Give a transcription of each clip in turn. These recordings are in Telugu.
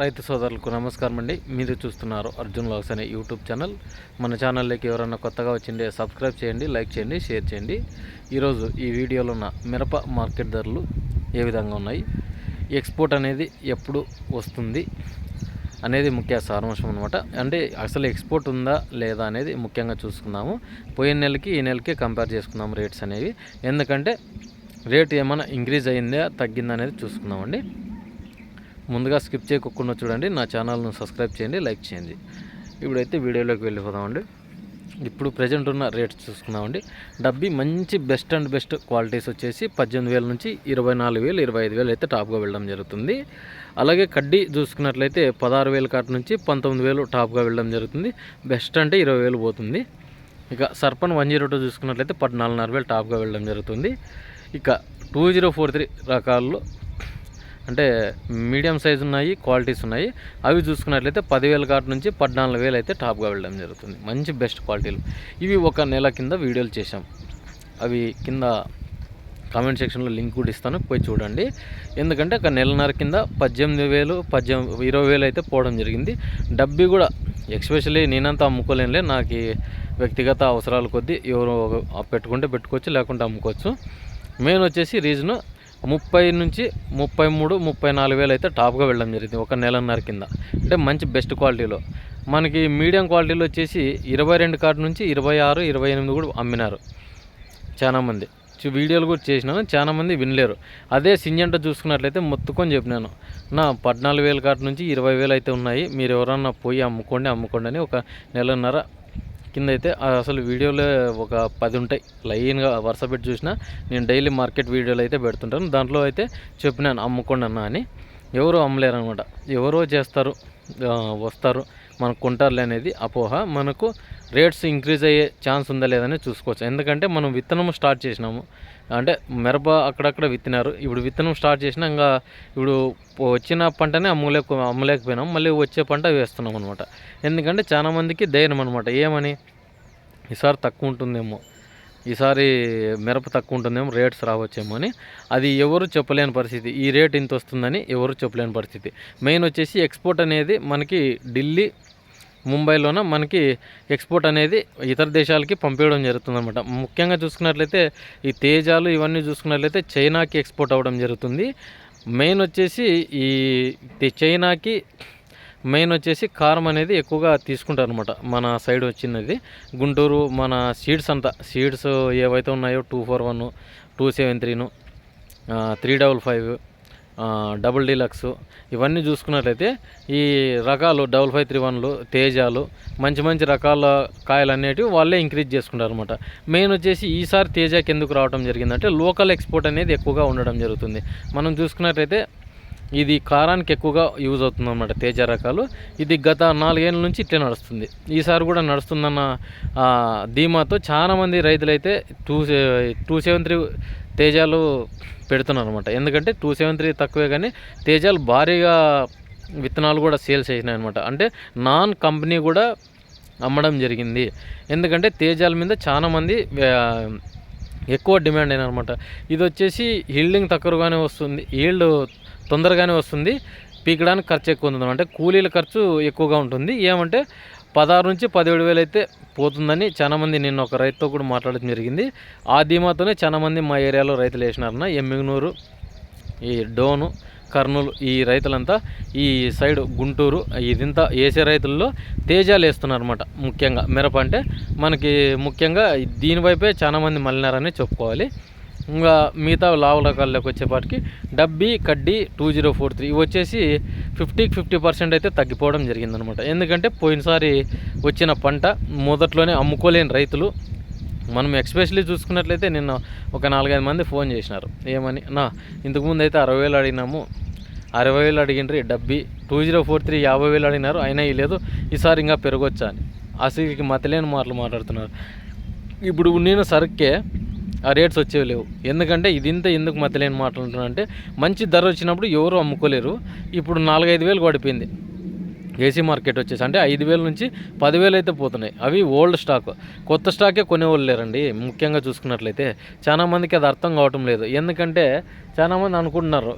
రైతు సోదరులకు నమస్కారం అండి. మీరు చూస్తున్నారు అర్జున్ లాగ్స్ అనే యూట్యూబ్ ఛానల్. మన ఛానల్లోకి ఎవరైనా కొత్తగా వచ్చిండే సబ్స్క్రైబ్ చేయండి లైక్ చేయండి షేర్ చేయండి. ఈరోజు ఈ వీడియోలో ఉన్న మిరప మార్కెట్ ధరలు ఏ విధంగా ఉన్నాయి? ఎక్స్పోర్ట్ అనేది ఎప్పుడు వస్తుంది అనేది ముఖ్య సారాంశం అనమాట అంటే అసలు ఎక్స్పోర్ట్ ఉందా లేదా అనేది ముఖ్యంగా చూసుకుందాము. పోయిన నెలకి ఈ నెలకి కంపేర్ చేసుకుందాం రేట్స్ అనేవి. ఎందుకంటే రేట్ ఏమైనా ఇంక్రీజ్ అయిందా తగ్గిందా అనేది చూసుకుందామండి. ముందుగా స్కిప్ చేయకుండా చూడండి. నా ఛానల్ను సబ్స్క్రైబ్ చేయండి లైక్ చేయండి. ఇప్పుడైతే వీడియోలోకి వెళ్ళిపోదామండి. ఇప్పుడు ప్రజెంట్ ఉన్న రేట్స్ చూసుకుందామండి. డబ్బీ మంచి బెస్ట్ అండ్ బెస్ట్ క్వాలిటీస్ వచ్చేసి పద్దెనిమిది వేల నుంచి ఇరవై నాలుగు వేలు ఇరవై ఐదు వేలు అయితే టాప్గా వెళ్ళడం జరుగుతుంది. అలాగే కడ్డీ చూసుకున్నట్లయితే పదహారు వేల కాటి నుంచి పంతొమ్మిది వేలు టాప్గా వెళ్ళడం జరుగుతుంది. బెస్ట్ అంటే ఇరవై వేలు పోతుంది. ఇక సర్పన్ వన్ జీరో టూ చూసుకున్నట్లయితే పద్నాలుగున్నర వేలు టాప్గా వెళ్ళడం జరుగుతుంది. ఇక టూ జీరో ఫోర్ త్రీ రకాల్లో అంటే మీడియం సైజు ఉన్నాయి క్వాలిటీస్ ఉన్నాయి. అవి చూసుకున్నట్లయితే పదివేల కాటు నుంచి పద్నాలుగు వేలు అయితే టాప్గా వెళ్ళడం జరుగుతుంది. మంచి బెస్ట్ క్వాలిటీలు. ఇవి ఒక నెల కింద వీడియోలు చేశాం. అవి కింద కామెంట్ సెక్షన్లో లింక్ కూడా ఇస్తాను. పోయి చూడండి. ఎందుకంటే ఒక నెలన్నర కింద పద్దెనిమిది వేలు పద్దెనిమిది ఇరవై వేలు అయితే పోవడం జరిగింది. డబ్బీ కూడా ఎక్స్పెషల్లీ నేనంతా అమ్ముకోలేనులే. నాకు వ్యక్తిగత అవసరాల కొద్దీ ఎవరు పెట్టుకుంటే పెట్టుకోవచ్చు లేకుంటే అమ్ముకోవచ్చు. మెయిన్ వచ్చేసి రీజను ముప్పై నుంచి ముప్పై మూడు ముప్పై నాలుగు వేలు అయితే టాప్గా వెళ్ళడం జరిగింది ఒక నెలన్నర కింద. అంటే మంచి బెస్ట్ క్వాలిటీలో. మనకి మీడియం క్వాలిటీలో వచ్చేసి ఇరవై రెండు కార్డు నుంచి ఇరవై ఆరు ఇరవై ఎనిమిది కూడా అమ్మినారు. చాలామంది చూ- వీడియోలు కూడా చేసినాను. చాలామంది వినలేరు. అదే సింజంట చూసుకున్నట్లయితే మొత్తుకొని చెప్పినాను. నా పద్నాలుగు వేల కాటు నుంచి ఇరవై వేలు అయితే ఉన్నాయి. మీరు ఎవరన్నా పోయి అమ్ముకోండి అమ్ముకోండి అని ఒక నెలన్నర కింద అయితే అసలు వీడియోలో ఒక పది ఉంటాయి. లైన్గా వరుస పెట్టి చూసినా నేను డైలీ మార్కెట్ వీడియోలు అయితే పెడుతుంటాను. దాంట్లో అయితే చెప్పినాను అమ్ముకోండి అన్న అని. ఎవరో అమ్మలేరు అనమాట ఎవరో చేస్తారు వస్తారు మనకు కొంటారులే అనేది అపోహ. మనకు రేట్స్ ఇంక్రీజ్ అయ్యే ఛాన్స్ ఉందా లేదని చూసుకోవచ్చు. ఎందుకంటే మనం విత్తనం స్టార్ట్ చేసినాము. అంటే మిరప అక్కడక్కడ విత్తినారు. ఇప్పుడు విత్తనం స్టార్ట్ చేసినా ఇంకా ఇప్పుడు వచ్చిన పంటనే అమ్మలేక అమ్మలేకపోయినాం. మళ్ళీ వచ్చే పంట వేస్తున్నాం అనమాట ఎందుకంటే చాలామందికి ధైర్యం అనమాట ఏమని? ఈసారి తక్కువ ఉంటుందేమో. ఈసారి మిరప తక్కువ ఉంటుందేమో రేట్స్ రావచ్చేమో అని. అది ఎవరు చెప్పలేని పరిస్థితి. ఈ రేట్ ఇంత వస్తుందని ఎవరు చెప్పలేని పరిస్థితి. మెయిన్ వచ్చేసి ఎక్స్పోర్ట్ అనేది మనకి ఢిల్లీ ముంబైలోన మనకి ఎక్స్పోర్ట్ అనేది ఇతర దేశాలకి పంపించడం జరుగుతుందన్నమాట. ముఖ్యంగా చూసుకున్నట్లయితే ఈ తేజాలు ఇవన్నీ చూసుకున్నట్లయితే చైనాకి ఎక్స్పోర్ట్ అవ్వడం జరుగుతుంది. మెయిన్ వచ్చేసి ఈ చైనాకి మెయిన్ వచ్చేసి కారం అనేది ఎక్కువగా తీసుకుంటారు అనమాట మన సైడ్ వచ్చినది గుంటూరు మన సీడ్స్ అంతా సీడ్స్ ఏవైతే ఉన్నాయో two four one two seven త్రీను three double five double deluxe ఇవన్నీ చూసుకున్నట్లయితే ఈ రకాలు డబుల్ ఫైవ్ త్రీ వన్లు తేజాలు మంచి మంచి రకాల కాయలు అనేటివి వాళ్ళే ఇంక్రీజ్ చేసుకుంటారు అనమాట మెయిన్ వచ్చేసి ఈసారి తేజాకి ఎందుకు రావడం జరిగిందంటే లోకల్ ఎక్స్పోర్ట్ అనేది ఎక్కువగా ఉండడం జరుగుతుంది. మనం చూసుకున్నట్లయితే ఇది కారానికి ఎక్కువగా యూజ్ అవుతుంది అనమాట తేజ రకాలు. ఇది గత నాలుగేళ్ళ నుంచి ఇట్లే నడుస్తుంది. ఈసారి కూడా నడుస్తుందన్న ధీమాతో చాలామంది రైతులైతే టూ టూ సెవెన్ త్రీ తేజాలు పెడుతున్నాను అనమాట ఎందుకంటే టూ సెవెన్ త్రీ తక్కువే కానీ తేజాలు భారీగా విత్తనాలు కూడా సేల్స్ అయినాయి అనమాట అంటే నాన్ కంపెనీ కూడా అమ్మడం జరిగింది. ఎందుకంటే తేజాల మీద చాలామంది ఎక్కువ డిమాండ్ అయినమాట ఇది వచ్చేసి హీల్డింగ్ తక్కువగానే వస్తుంది హీల్డ్ తొందరగానే వస్తుంది పీకడానికి ఖర్చు ఎక్కువ ఉంటుంది అంటే కూలీల ఖర్చు ఎక్కువగా ఉంటుంది. ఏమంటే పదహారు నుంచి పదిహేడు వేలు అయితే పోతుందని చాలామంది నిన్న ఒక రైతుతో కూడా మాట్లాడడం జరిగింది. ఆ ధీమాతోనే చాలామంది మా ఏరియాలో రైతులు వేసినారన్న. ఎమ్మిగనూరు ఈ డోను కర్నూలు ఈ రైతులంతా ఈ సైడ్ గుంటూరు ఇదంతా వేసే రైతుల్లో తేజాలు వేస్తున్నారు అనమాట ముఖ్యంగా. మిరప అంటే మనకి ముఖ్యంగా దీనివైపే చాలా మంది మళ్ళినారని చెప్పుకోవాలి. ఇంకా మిగతా లావు రకాల్లోకి వచ్చేపాటికి డబ్బీ కడ్డీ టూ జీరో ఫోర్ త్రీ ఇవి వచ్చేసి ఫిఫ్టీకి ఫిఫ్టీ పర్సెంట్ అయితే తగ్గిపోవడం జరిగిందనమాట. ఎందుకంటే పోయినసారి వచ్చిన పంట మొదట్లోనే అమ్ముకోలేని రైతులు. మనం ఎక్స్పెషల్లీ చూసుకున్నట్లయితే నిన్న ఒక నాలుగైదు మంది ఫోన్ చేసినారు. ఏమని నా ఇంతకుముందు అయితే అరవై వేలు అడిగినాము. అరవై వేలు అడిగినరీ డబ్బీ టూ జీరో ఫోర్ త్రీ యాభై వేలు అడిగినారు. అయినా ఈ లేదు ఈసారి ఇంకా పెరగొచ్చా అని. అసలుకి మతలేని మాటలు మాట్లాడుతున్నారు. ఇప్పుడు నేను సరుక్కే ఆ రేట్స్ వచ్చేవి లేవు. ఎందుకంటే ఇది ఇంత ఎందుకు మతలేని మాటలు అంటే మంచి ధర వచ్చినప్పుడు ఎవరు అమ్ముకోలేరు. ఇప్పుడు నాలుగైదు వేలు పడిపోయింది. ఏసీ మార్కెట్ వచ్చేసి అంటే ఐదు వేల నుంచి పదివేలు అయితే పోతున్నాయి. అవి ఓల్డ్ స్టాక్ కొత్త స్టాకే కొనేవాళ్ళు లేరండి. ముఖ్యంగా చూసుకున్నట్లయితే చాలా మందికి అది అర్థం కావటం లేదు. ఎందుకంటే చాలామంది అనుకుంటున్నారు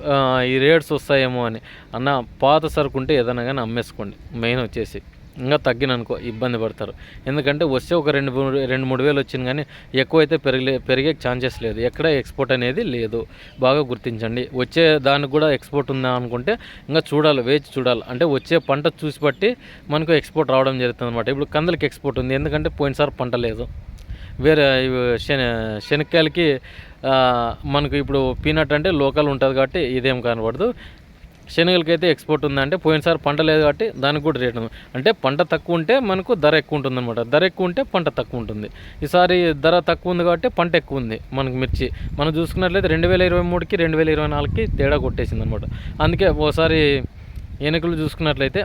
ఈ రేట్స్ వస్తాయేమో అని. అన్న పాత సరుకుంటే ఏదైనా కానీ అమ్మేసుకోండి. మెయిన్ వచ్చేసి. ఇంకా తగ్గిననుకో ఇబ్బంది పడతారు. ఎందుకంటే వస్తే ఒక రెండు మూడు రెండు మూడు వేలు వచ్చింది కానీ ఎక్కువైతే పెరిగే పెరిగే ఛాన్సెస్ లేదు. ఎక్కడ ఎక్స్పోర్ట్ అనేది లేదు. బాగా గుర్తించండి. వచ్చే దానికి కూడా ఎక్స్పోర్ట్ ఉందా అనుకుంటే ఇంకా చూడాలి వేచి చూడాలి. అంటే వచ్చే పంట చూసి బట్టి మనకు ఎక్స్పోర్ట్ రావడం జరుగుతుంది అనమాట ఇప్పుడు కందులకి ఎక్స్పోర్ట్ ఉంది. ఎందుకంటే పోయినసారి పంట లేదు. వేరే శని శనక్కాయలకి మనకు ఇప్పుడు పీనట్ అంటే లోకల్ ఉంటుంది కాబట్టి ఇదేం కనబడదు. శనగలకి అయితే ఎక్స్పోర్ట్ ఉందంటే పోయినసారి పంట లేదు కాబట్టి దానికి కూడా రేట్ ఉంది. అంటే పంట తక్కువ ఉంటే మనకు ధర ఎక్కువ ఉంటుంది అనమాట ధర ఎక్కువ ఉంటే పంట తక్కువ ఉంటుంది. ఈసారి ధర తక్కువ ఉంది కాబట్టి పంట ఎక్కువ ఉంది మనకు మిర్చి. మనం చూసుకున్నట్లయితే రెండు వేల ఇరవై మూడుకి రెండు వేల ఇరవై నాలుగుకి తేడా కొట్టేసింది అనమాట అందుకే ఓసారి ఎన్నికలు చూసుకున్నట్లయితే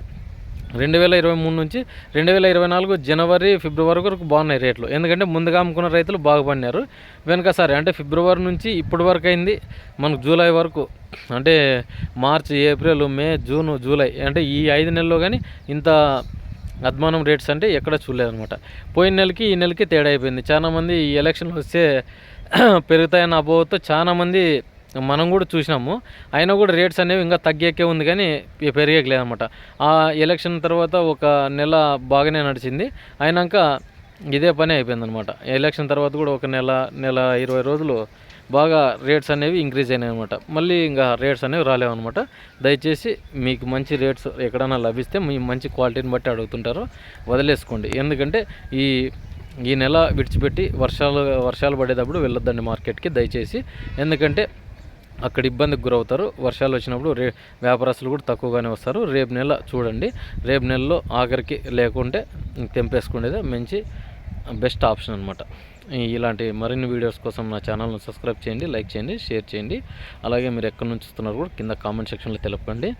రెండు వేల ఇరవై మూడు నుంచి రెండు వేల ఇరవై నాలుగు జనవరి ఫిబ్రవరి వరకు బాగున్నాయి రేట్లు. ఎందుకంటే ముందుగా అమ్ముకున్న రైతులు బాగా పడినారు వెనకసారి అంటే ఫిబ్రవరి నుంచి ఇప్పటి వరకు అయింది. మనకు జూలై వరకు అంటే March April May June July అంటే ఈ ఐదు నెలల్లో కానీ ఇంత అద్మానం రేట్స్ అంటే ఎక్కడ చూడలేదనమాట పోయిన నెలకి ఈ నెలకి తేడా అయిపోయింది. చాలామంది ఈ ఎలక్షన్లు వస్తే పెరుగుతాయన్న అపోహతో చాలామంది మనం కూడా చూసినాము. అయినా కూడా రేట్స్ అనేవి ఇంకా తగ్గేకే ఉంది కానీ పెరిగేయలేదన్నమాట ఆ ఎలక్షన్ తర్వాత ఒక నెల బాగానే నడిచింది. అయినాక ఇదే పని అయిపోయింది అనమాట ఎలక్షన్ తర్వాత కూడా ఒక నెల నెల ఇరవై రోజులు బాగా రేట్స్ అనేవి ఇంక్రీజ్ అయినాయి అనమాట మళ్ళీ ఇంకా రేట్స్ అనేవి రాలేవన్నమాట దయచేసి మీకు మంచి రేట్స్ ఎక్కడైనా లభిస్తే మీ మంచి క్వాలిటీని బట్టి అడుగుతుంటారో. వదిలేసుకోండి. ఎందుకంటే ఈ ఈ నెల విడిచిపెట్టి వర్షాలు వర్షాలు పడేటప్పుడు వెళ్ళొద్దండి మార్కెట్కి దయచేసి. ఎందుకంటే అక్కడ ఇబ్బందికి గురవుతారు. వర్షాలు వచ్చినప్పుడు రే వ్యాపారస్తులు కూడా తక్కువగానే వస్తారు. రేపు నెల చూడండి. రేపు నెలలో ఆఖరికి లేకుంటే తెంపేసుకునేదే మంచి బెస్ట్ ఆప్షన్ అనమాట ఇలాంటి మరిన్ని వీడియోస్ కోసం నా ఛానల్ను సబ్స్క్రైబ్ చేయండి లైక్ చేయండి షేర్ చేయండి. అలాగే మీరు ఎక్కడి నుంచి వస్తున్నారు కూడా కింద కామెంట్ సెక్షన్లో తెలపండి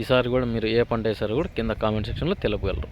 ఈసారి కూడా మీరు ఏ పంట వేసారో కూడా కింద కామెంట్ సెక్షన్లో తెలపగలరు.